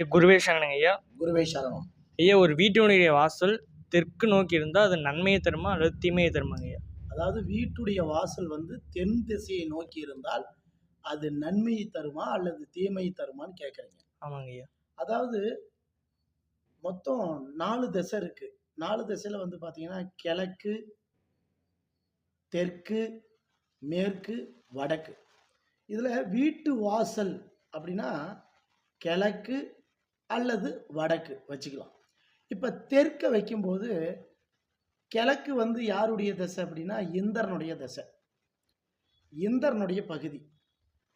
குருவே சரணங்க ஐயா. குருவே சரணம். ஐயா ஒரு வீட்டினுடைய வாசல் தெற்கு நோக்கி இருந்தால் அது நன்மையை தருமா அல்லது தீமையை தருமாங்க ஐயா? அதாவது வீட்டுடைய வாசல் வந்து தென் திசையை நோக்கி இருந்தால் அது நன்மையை தருமா அல்லது தீமையை தருமான்னு கேட்குறீங்க ஆமாங்க ஐயா. அதாவது மொத்தம் நாலு திசை இருக்கு. நாலு திசையில் வந்து பார்த்தீங்கன்னா கிழக்கு தெற்கு மேற்கு வடக்கு. இதில் வீட்டு வாசல் அப்படின்னா கிழக்கு அல்லது வடக்கு வச்சுக்கலாம். இப்போ தெற்க வைக்கும்போது கிழக்கு வந்து யாருடைய திசை அப்படின்னா இந்திரனுடைய திசை. இந்திரனுடைய பகுதி.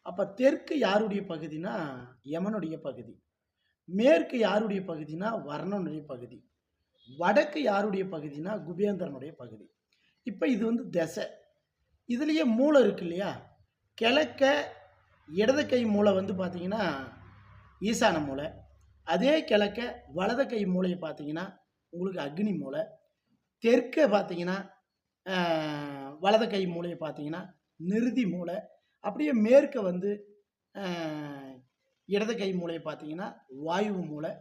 அப்போ தெற்கு யாருடைய பகுதினா யமனுடைய பகுதி. மேற்கு யாருடைய பகுதினா வர்ணனுடைய பகுதி. வடக்கு யாருடைய பகுதினா குபேந்திரனுடைய பகுதி. இப்போ இது வந்து திசை. இதுலேயே மூளை இருக்கு இல்லையா? கிழக்க இடது கை மூளை வந்து பார்த்தீங்கன்னா ஈசான மூளை. அதே கிழக்க வலது கை மூளையை பார்த்தீங்கன்னா உங்களுக்கு அக்னி மூளை. தெற்க பார்த்தீங்கன்னா வலது கை மூளையை பார்த்தீங்கன்னா நிறுதி மூளை. அப்படியே மேற்க வந்து இடது கை மூளையை பார்த்தீங்கன்னா வாயு மூளை.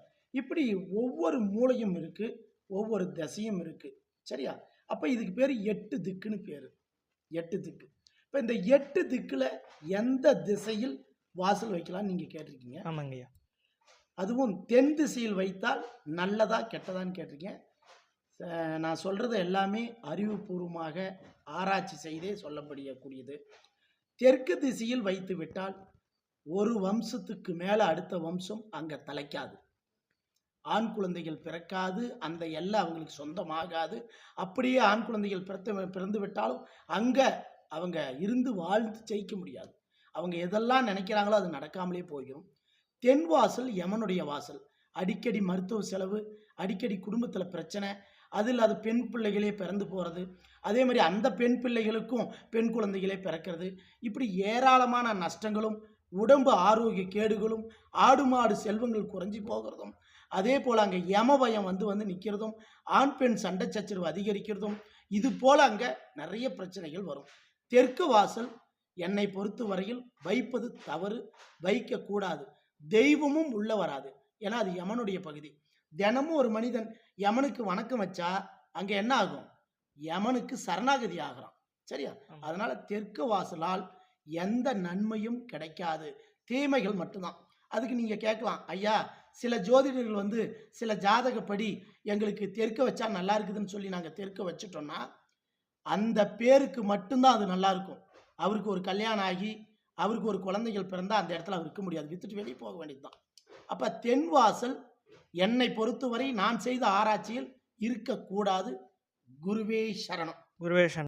இப்படி ஒவ்வொரு மூளையும் இருக்குது ஒவ்வொரு திசையும் இருக்குது சரியா? அப்போ இதுக்கு பேர் எட்டு திக்குன்னு பேர். எட்டு திக்கு. இப்போ இந்த எட்டு திக்கில் எந்த திசையில் வாசல் வைக்கலாம்னு நீங்கள் கேட்டிருக்கீங்க? ஆமாங்கய்யா. அதுவும் தென் திசையில் வைத்தால் நல்லதா கெட்டதான்னு கேட்டிருக்கேன். நான் சொல்கிறது எல்லாமே அறிவுபூர்வமாக ஆராய்ச்சி செய்தே சொல்லப்படக்கூடியது தெற்கு திசையில் வைத்து விட்டால் ஒரு வம்சத்துக்கு மேலே அடுத்த வம்சம் அங்கே தலைக்காது. ஆண் குழந்தைகள் பிறக்காது அந்த எல்லை அவங்களுக்கு சொந்தமாகாது. அப்படியே ஆண் குழந்தைகள் பிறத்து பிறந்து விட்டாலும் அங்கே அவங்க இருந்து வாழ்ந்து ஜெயிக்க முடியாது. அவங்க எதெல்லாம் நினைக்கிறாங்களோ அது நடக்காமலே போயிடும். தென் வாசல் யமனுடைய வாசல். அடிக்கடி மருத்துவ செலவு அடிக்கடி குடும்பத்தில் பிரச்சனை அது இல்லாத பெண் பிள்ளைகளே பிறந்து போகிறது அதே மாதிரி அந்த பெண் பிள்ளைகளுக்கும் பெண் குழந்தைகளே பிறக்கிறது. இப்படி ஏராளமான நஷ்டங்களும் உடம்பு ஆரோக்கிய கேடுகளும் ஆடு மாடு செல்வங்கள் குறைஞ்சி போகிறதும் அதே போல் அங்கே யம பயம் வந்து வந்து நிற்கிறதும் ஆண் பெண் சண்டை சச்சரவு அதிகரிக்கிறதும் இது போல் அங்கே நிறைய பிரச்சனைகள் வரும். தெற்கு வாசல் என்னை பொறுத்த வரையில் வைப்பது தவறு வைக்கக்கூடாது. தெய்வமும் உள்ள வராது. ஏன்னா அது யமனுடைய பகுதி. தினமும் ஒரு மனிதன் யமனுக்கு வணக்கம் வச்சா அங்கே என்ன ஆகும்? யமனுக்கு சரணாகதி ஆகிறான். சரியா. அதனால தெற்கு வாசலால் எந்த நன்மையும் கிடைக்காது. தீமைகள் மட்டும்தான். அதுக்கு நீங்கள் கேட்கலாம் ஐயா சில ஜோதிடர்கள் வந்து சில ஜாதகப்படி எங்களுக்கு தெற்க வச்சா நல்லா இருக்குதுன்னு சொல்லி நாங்கள் தெற்க வச்சுட்டோம்னா அந்த பேருக்கு மட்டும்தான் அது நல்லா இருக்கும். அவருக்கு ஒரு கல்யாணம் ஆகி அவருக்கு ஒரு குழந்தைகள் பிறந்தால் அந்த இடத்துல அவர் இருக்க முடியாது. வித்துட்டு வெளியே போக வேண்டியதுதான். அப்ப தென் வாசல் என்னை பொறுத்தவரை நான் செய்த ஆராய்ச்சியில் இருக்கக்கூடாது. குருவே சரணம். குருவே சரணம்.